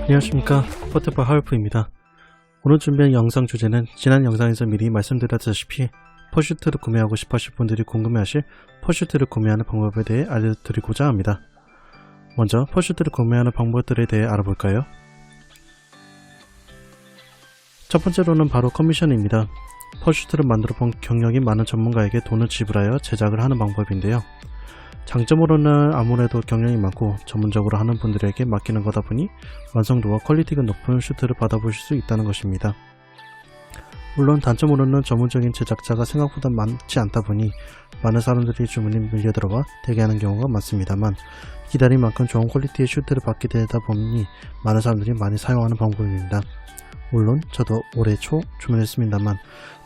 안녕하십니까. 포트파 하울프입니다. 오늘 준비한 영상 주제는 지난 영상에서 미리 말씀드렸다시피 퍼슈트를 구매하고 싶어 하실 분들이 궁금해하실 퍼슈트를 구매하는 방법에 대해 알려드리고자 합니다. 먼저 퍼슈트를 구매하는 방법들에 대해 알아볼까요? 첫 번째로는 바로 커미션입니다 퍼슈트를 만들어 본 경력이 많은 전문가에게 돈을 지불하여 제작을 하는 방법인데요 장점으로는 아무래도 경력이 많고 전문적으로 하는 분들에게 맡기는 거다 보니 완성도와 퀄리티가 높은 슈트를 받아보실 수 있다는 것입니다. 물론 단점으로는 전문적인 제작자가 생각보다 많지 않다 보니 많은 사람들이 주문이 밀려들어와 대기하는 경우가 많습니다만 기다린 만큼 좋은 퀄리티의 슈트를 받게 되다 보니 많은 사람들이 많이 사용하는 방법입니다. 물론 저도 올해 초 주문했습니다만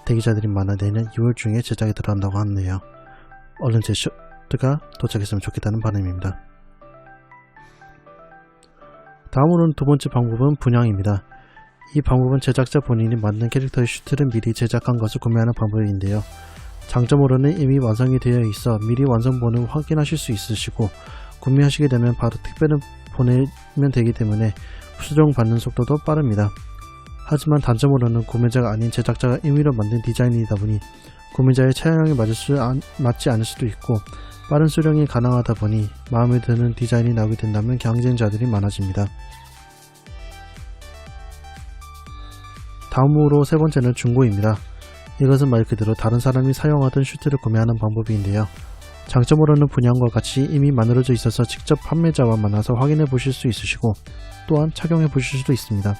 대기자들이 많아 내년 2월 중에 제작이 들어간다고 하네요. 얼른 제 슈트가 도착했으면 좋겠다는 바람입니다. 다음으로는 두 번째 방법은 분양입니다. 이 방법은 제작자 본인이 만든 캐릭터의 슈트를 미리 제작한 것을 구매하는 방법인데요. 장점으로는 이미 완성이 되어 있어 미리 완성본을 확인하실 수 있으시고 구매하시게 되면 바로 택배를 보내면 되기 때문에 수정 받는 속도도 빠릅니다. 하지만 단점으로는 구매자가 아닌 제작자가 임의로 만든 디자인이다 보니 구매자의 취향에 맞을 수 안- 맞지 않을 수도 있고 빠른 수령이 가능하다 보니 마음에 드는 디자인이 나오게 된다면 경쟁자들이 많아집니다. 다음으로 세 번째는 중고입니다. 이것은 말 그대로 다른 사람이 사용하던 슈트를 구매하는 방법인데요. 장점으로는 분양과 같이 이미 만들어져 있어서 직접 판매자와 만나서 확인해 보실 수 있으시고 또한 착용해 보실 수도 있습니다.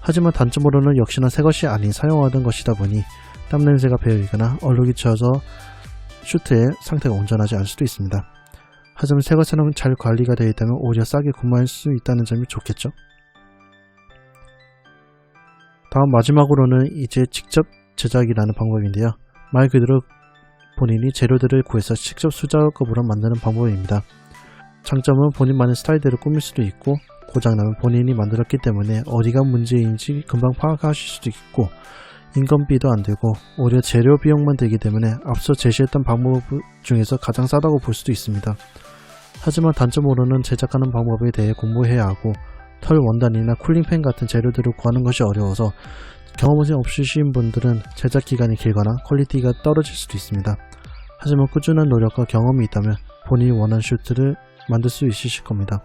하지만 단점으로는 역시나 새 것이 아닌 사용하던 것이다 보니 땀 냄새가 배어있거나 얼룩이 져서 슈트의 상태가 온전하지 않을 수도 있습니다. 하지만 새 것처럼 잘 관리가 되어 있다면 오히려 싸게 구매할 수 있다는 점이 좋겠죠. 다음 마지막으로는 이제 직접 제작이라는 방법인데요. 말 그대로 본인이 재료들을 구해서 직접 수작업으로 만드는 방법입니다. 장점은 본인만의 스타일대로 꾸밀 수도 있고 고장나면 본인이 만들었기 때문에 어디가 문제인지 금방 파악하실 수도 있고 인건비도 안 들고 오히려 재료 비용만 들기 때문에 앞서 제시했던 방법 중에서 가장 싸다고 볼 수도 있습니다. 하지만 단점으로는 제작하는 방법에 대해 공부해야 하고 털 원단이나 쿨링팬 같은 재료들을 구하는 것이 어려워서 경험이 없으신 분들은 제작 기간이 길거나 퀄리티가 떨어질 수도 있습니다. 하지만 꾸준한 노력과 경험이 있다면 본인이 원하는 슈트를 만들 수 있으실 겁니다.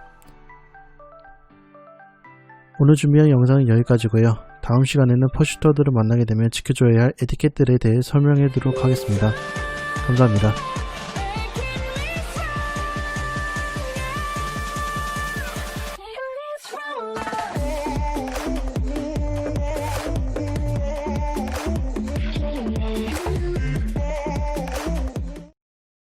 오늘 준비한 영상은 여기까지고요. 다음 시간에는 퍼슈터들을 만나게 되면 지켜줘야 할 에티켓들에 대해 설명해 드리도록 하겠습니다. 감사합니다.